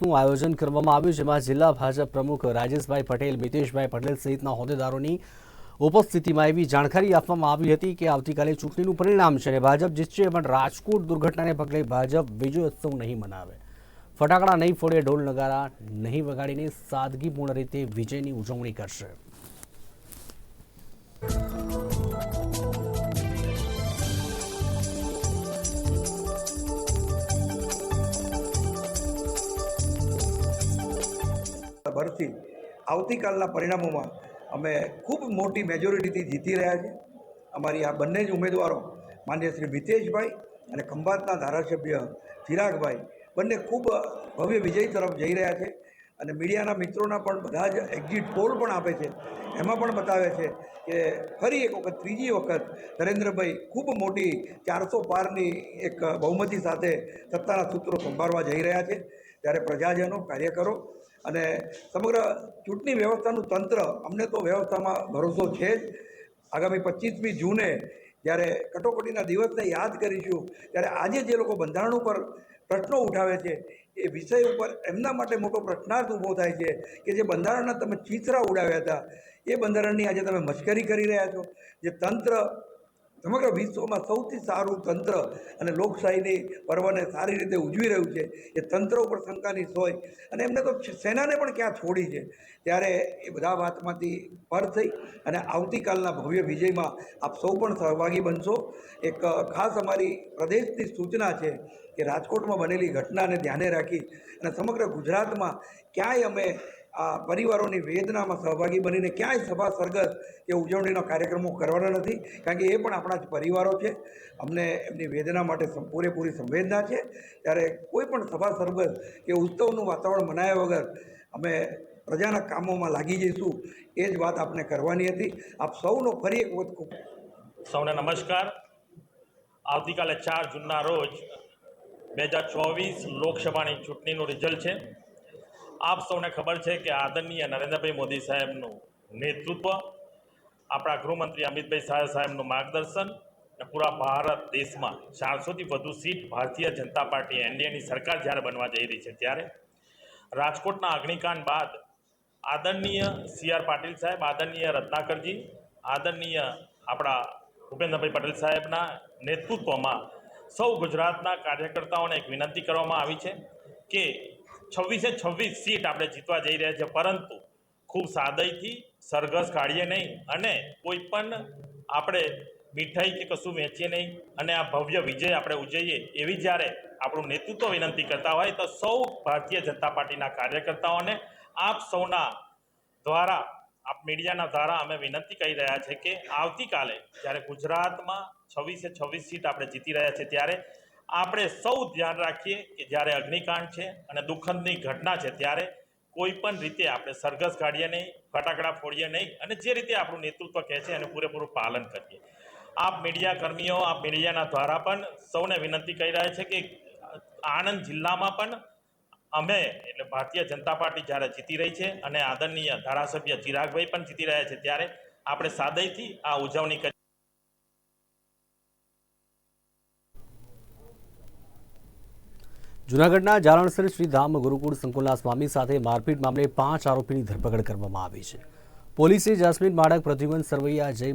દિવસનું આયોજન કરવામાં આવ્યું જેમાં જિલ્લા ભાજપ પ્રમુખ રાજેશભાઈ પટેલ, મિતેશભાઈ પટેલ સહિતના હોદ્દેદારોની ઉપસ્થિતિમાં એવી જાણકારી આપવામાં આવી હતી કે આવતીકાલે ચૂંટણીનું પરિણામ છે અને ભાજપ જીતશે પણ રાજકોટ દુર્ઘટનાને પગલે ભાજપ વિજયોત્સવ નહીં મનાવે. ફટાકડા નહીં ફોડે, ઢોલ નગારા નહીં વગાડીને સાદગીપૂર્ણ રીતે વિજયની ઉજવણી કરશે. ભરતી આવતીકાલના પરિણામોમાં અમે ખૂબ મોટી મેજોરિટીથી જીતી રહ્યા છીએ. અમારી આ બંને જ ઉમેદવારો માન્ય શ્રી મિતેશભાઈ અને ખંભાતના ધારાસભ્ય ચિરાગભાઈ બંને ખૂબ ભવ્ય વિજય તરફ જઈ રહ્યા છે અને મીડિયાના મિત્રોના પણ બધા જ એક્ઝિટ પોલ પણ આપે છે. એમાં પણ બતાવે છે કે ફરી એક વખત, ત્રીજી વખત નરેન્દ્રભાઈ ખૂબ મોટી ચારસો પારની એક બહુમતી સાથે સત્તાના સૂત્રો સંભાળવા જઈ રહ્યા છે. ત્યારે પ્રજાજનો કાર્યકરો અને સમગ્ર ચૂંટણી વ્યવસ્થાનું તંત્ર, અમને તો વ્યવસ્થામાં ભરોસો છે જ. આગામી પચીસમી જૂને જ્યારે કટોકટીના દિવસને યાદ કરીશું, ત્યારે આજે જે લોકો બંધારણ ઉપર પ્રશ્નો ઉઠાવે છે, એ વિષય ઉપર એમના માટે મોટો પ્રશ્નાર્થ ઊભો થાય છે કે જે બંધારણના તમે ચીથરા ઉડાવ્યા હતા, એ બંધારણની આજે તમે મશ્કરી કરી રહ્યા છો. જે તંત્ર સમગ્ર વિશ્વમાં સૌથી સારું તંત્ર અને લોકશાહીની પર્વને સારી રીતે ઉજવી રહ્યું છે. એ તંત્ર ઉપર શંકાની સોય અને એમને તો સેનાને પણ ક્યાં છોડી છે. ત્યારે એ બધા વાતમાંથી પર થઈ અને આવતીકાલના ભવ્ય વિજયમાં આપ સૌ પણ સહભાગી બનશો. એક ખાસ અમારી પ્રદેશની સૂચના છે કે રાજકોટમાં બનેલી ઘટનાને ધ્યાને રાખી અને સમગ્ર ગુજરાતમાં ક્યાંય અમે આ પરિવારોની વેદનામાં સહભાગી બનીને ક્યાંય સભા સરગસ કે ઉજવણીનો કાર્યક્રમો કરવાના નથી. કારણ કે એ પણ આપણા જ પરિવારો છે. અમને એમની વેદના માટે પૂરેપૂરી સંવેદના છે. ત્યારે કોઈ પણ સભા સરગસ કે ઉત્સવનું વાતાવરણ મનાયા વગર અમે પ્રજાના કામોમાં લાગી જઈશું. એ જ વાત આપણે કરવાની હતી. આપ સૌનો ફરી એક વખત સૌને નમસ્કાર. આવતીકાલે ચાર જૂનના રોજ બે હજાર ચોવીસ લોકસભાની ચૂંટણીનું રિઝલ્ટ છે. આપ સૌને ખબર છે કે આદરણીય નરેન્દ્રભાઈ મોદી સાહેબનું નેતૃત્વ, આપણા ગૃહમંત્રી અમિતભાઈ શાહ સાહેબનું માર્ગદર્શન અને પૂરા ભારત દેશમાં ચારસોથી વધુ સીટ ભારતીય જનતા પાર્ટી એનડીએની સરકાર જ્યારે બનવા જઈ રહી છે ત્યારે રાજકોટના અગ્નિકાંડ બાદ આદરણીય સી આર પાટીલ સાહેબ, આદરણીય રત્નાકરજી, આદરણીય આપણા ભૂપેન્દ્રભાઈ પટેલ સાહેબના નેતૃત્વમાં સૌ ગુજરાતના કાર્યકર્તાઓને એક વિનંતી કરવામાં આવી છે કે છવ્વીસે છવ્વીસ સીટ આપણે જીતવા જઈ રહ્યા છે પરંતુ ખૂબ સાદઈથી સરઘસ કાઢીએ નહીં અને કોઈ પણ આપણે મીઠાઈ કે કશું વેચીએ નહીં અને આ ભવ્ય વિજય આપણે ઉજવીએ એવી જ્યારે આપણું નેતૃત્વ વિનંતી કરતા હોય તો સૌ ભારતીય જનતા પાર્ટીના કાર્યકર્તાઓને આપ સૌના દ્વારા, આપ મીડિયાના દ્વારા અમે વિનંતી કરી રહ્યા છે કે આવતીકાલે જ્યારે ગુજરાતમાં છવ્વીસે છવ્વીસ સીટ આપણે જીતી રહ્યા છે ત્યારે આપણે સૌ ધ્યાન રાખીએ કે જ્યારે અગ્નિકાંડ છે અને દુઃખદની ઘટના છે, ત્યારે કોઈ પણ રીતે આપણે સરઘસ કાઢીએ નહીં, ફટાકડા ફોડીએ નહીં અને જે રીતે આપણું નેતૃત્વ કહે છે, એનું પૂરેપૂરું પાલન કરીએ. આપ મીડિયા કર્મીઓ, આપ મીડિયાના દ્વારા પણ સૌને વિનંતી કરી રહ્યા છે કે આણંદ જિલ્લામાં પણ અમે, એટલે ભારતીય જનતા પાર્ટી જ્યારે જીતી રહી છે અને આદરણીય ધારાસભ્ય ચિરાગભાઈ પણ જીતી રહ્યા છે, ત્યારે આપણે સાદઈથી આ ઉજવણી કરી જૂનાગઢના જાલણસર શ્રી ધામ ગુરુકુળ સંકુલના સ્વામી સાથે મારપીટ મામલે પાંચ આરોપીની ધરપકડ કરવામાં આવી છે. પોલીસે જાસ્મીન માડક પ્રદ્યુમન સરવૈયા જય